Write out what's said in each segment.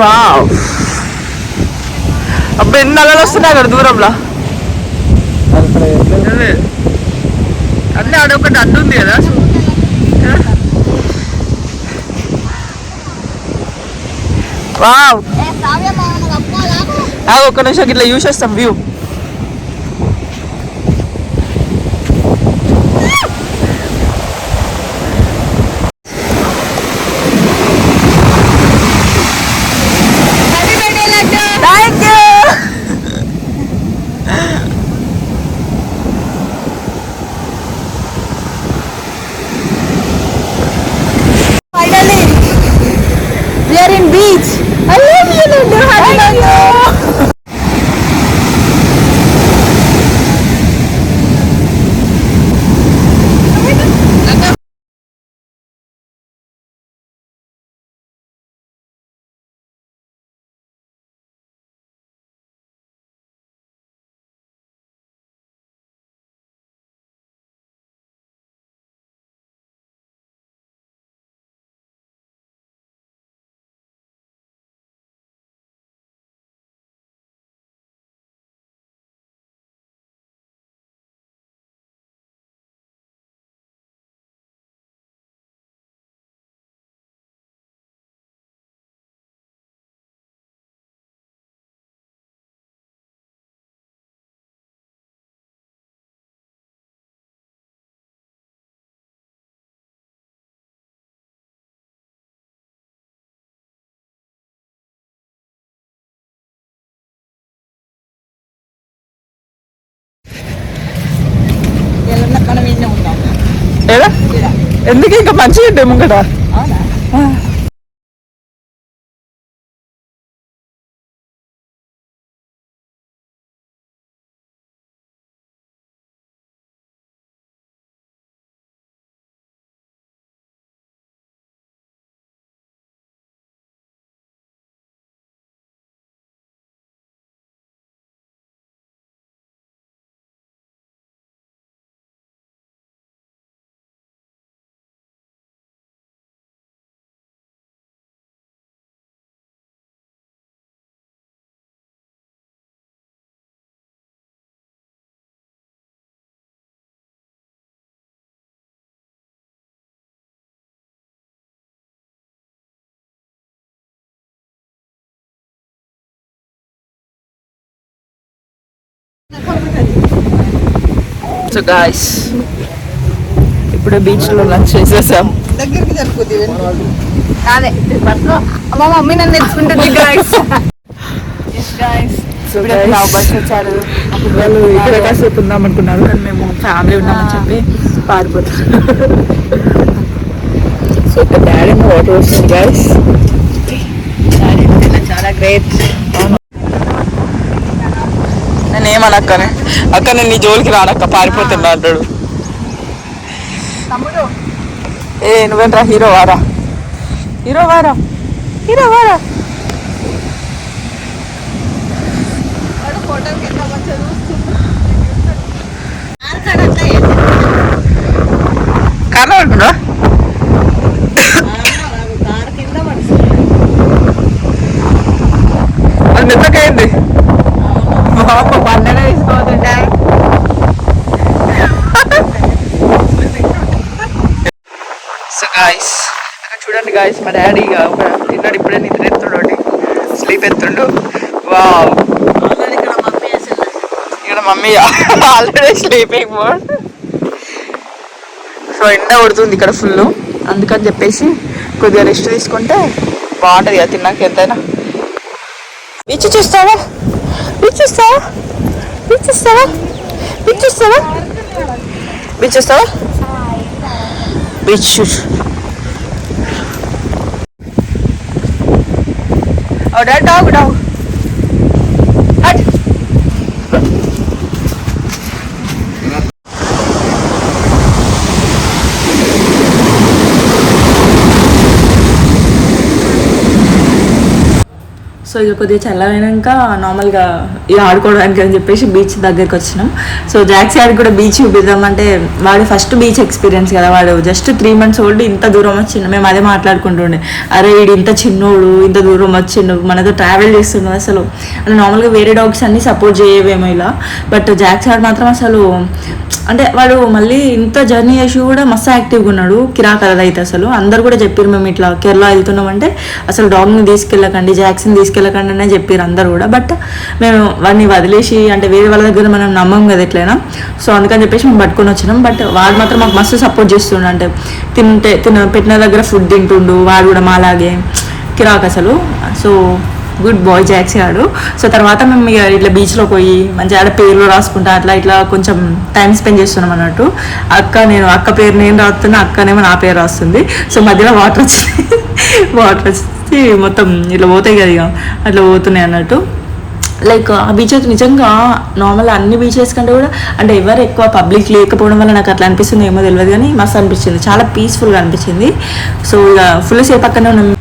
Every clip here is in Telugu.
వావ్. అబ్బా ఎన్ని అలలు వస్తున్నాయి అక్కడ దూరంలో? అంటే ఆడొకటి అడ్డు ఉంది కదా. వావ్. ఒక్క నిమిషం ఇట్లా యూస్ చేస్తాం వ్యూ. ఏడా ఎందుకు ఇంకా మంచిగా సో గాయస్ ఇప్పుడు బీచ్లో లంచ్ చేసేసాం. దగ్గరికి జరుపుద్ది అదే మా మమ్మీ నన్ను తెచ్చుకుంటుంది గాయస్ సో లవ్ బస్ వచ్చారు. వాళ్ళు ఇక్కడ కాసేపు ఉందాం అనుకున్నారు కానీ మేము ఫ్యామిలీ ఉన్నామని చెప్పి పారిపోతాం సో ఇక్కడ డాడీ వాటర్ వస్తుంది గాయస్ చాలా గ్రేట్ ఏమన్నా అక్కనే? అక్క నేను నీ జోలికి రానక్క పారిపోతున్నా అంటాడు ఏ నువ్వేంట్రా హీరో వారా? హీరో వారా? హీరో వారా? ఫోటోకి ఎంత మంచిగా కారణం గాయస్ అక్కడ చూడండి గాయస్ మా డాడీ తిన్నాడు ఇప్పుడే నిద్ర ఎత్తుండు స్లీప్ ఎత్తుండు. వావ్ ఇక్కడ మమ్మీ అసలు ఇక్కడ mummy already sleeping mode so ఎండ కొడుతుంది ఇక్కడ ఫుల్ అందుకని చెప్పేసి కొద్దిగా రెస్ట్ తీసుకుంటే బాగుంటుంది కదా తిన్నాక ఎంతైనా. బీచ్ చూస్తావా? బీచ్ చూస్తావా? బీచ్ చూస్తావా? బీచ్ చూస్తావా? బీచ్ చూస్తావా? Beach Ờ, ở đó đó ở đâu? సో ఇక కొద్దిగా చల్లమైనాక నార్మల్గా ఇక ఆడుకోవడానికి అని చెప్పేసి బీచ్ దగ్గరికి వచ్చినాం. సో జాక్సీ ఆడికి కూడా బీచ్ చూపిద్దామంటే వాడు ఫస్ట్ బీచ్ ఎక్స్పీరియన్స్ కదా వాడు. జస్ట్ త్రీ మంత్స్ ఓల్డ్ ఇంత దూరం వచ్చిండు. మేము అదే మాట్లాడుకుంటుండే. అరే వీడు ఇంత చిన్నోడు ఇంత దూరం వచ్చిండు మనతో ట్రావెల్ చేస్తుండు అసలు. అంటే నార్మల్గా వేరే డాగ్స్ అన్ని సపోర్ట్ చేయవేమో ఇలా. బట్ జాక్సీ ఆడ్ మాత్రం అసలు అంటే వాడు మళ్ళీ ఇంత జర్నీ చేసి కూడా మస్తు యాక్టివ్గా ఉన్నాడు. కిరాక్ అయితే అసలు. అందరు కూడా చెప్పారు మేము ఇట్లా కేరళ వెళ్తున్నామంటే అసలు డాగ్ని తీసుకెళ్ళకండి జాక్సన్ వదలకండి అనే చెప్పారు అందరు కూడా. బట్ మేము వాడిని వదిలేసి అంటే వేరే వాళ్ళ దగ్గర మనం నమ్మం కదా ఎట్లయినా. సో అందుకని చెప్పేసి మేము పట్టుకొని వచ్చినాం. బట్ వాడు మాత్రం మాకు మస్తు సపోర్ట్ చేస్తుండే. అంటే తింటే తిన పెట్టిన దగ్గర ఫుడ్ తింటుండు. వాడు కూడా మాలాగే. కిరాక్ అసలు. సో గుడ్ బాయ్ జాక్సీ ఆడు సో తర్వాత మేము ఇక ఇట్లా బీచ్లో పోయి మంచిగా ఆడ పేర్లు రాసుకుంటా అట్లా ఇట్లా కొంచెం టైం స్పెండ్ చేస్తున్నాం అన్నట్టు. అక్క నేను అక్క పేరు నేను రాస్తున్నా అక్కనేమో నా పేరు రాస్తుంది. సో మధ్యలో వాటర్ వచ్చి వాటర్ వచ్చి మొత్తం ఇట్లా పోతాయి కదా ఇక అట్లా పోతున్నాయి అన్నట్టు. లైక్ ఆ బీచ్ అయితే నిజంగా నార్మల్ అన్ని బీచెస్ కంటే కూడా అంటే ఎవరు ఎక్కువ పబ్లిక్ లేకపోవడం వల్ల నాకు అట్లా అనిపిస్తుంది ఏమో తెలియదు కానీ మస్తు అనిపించింది. చాలా పీస్ఫుల్గా అనిపించింది. సో ఇక ఫుల్ సేపు అక్కడనే ఉన్నాం.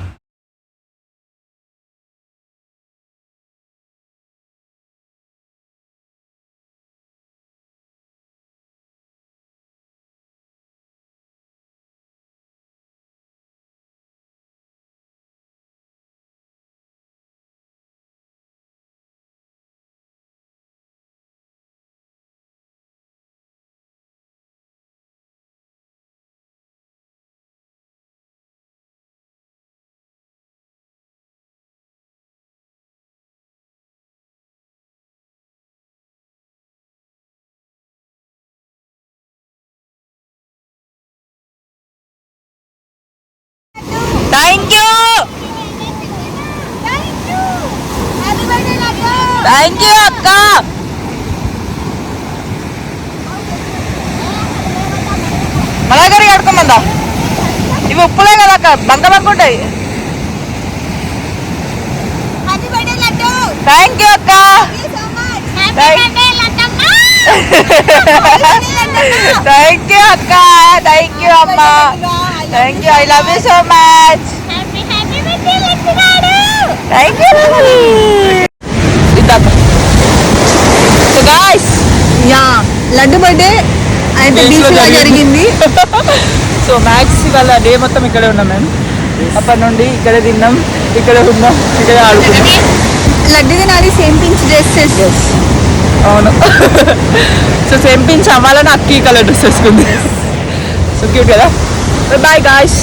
మన దగ్గరికి కడుకోమందా ఇవి ఉప్పులే కదా అక్క బంక బంక ఉంటాయి థ్యాంక్ యూ అక్క థ్యాంక్ యూ అక్క థ్యాంక్ యూ అమ్మ thank you I love you so much thank you so guys yeah laddu birthday అయితే జరిగింది. సో మ్యాక్స్ ఇవాళ డే మొత్తం ఇక్కడే ఉన్నాం మేము అప్పటి నుండి ఇక్కడే తిన్నాం ఇక్కడే ఉన్నాం ఇక్కడే ఆడుకున్నాం. లడ్డుది నాది సేమ్ పించ్ డ్రెస్ అవును. సో సేమ్ పించ్ అవ్వాలని అక్కి కలర్ డ్రెస్ వేసుకుంది సో క్యూట్ కదా. Bye guys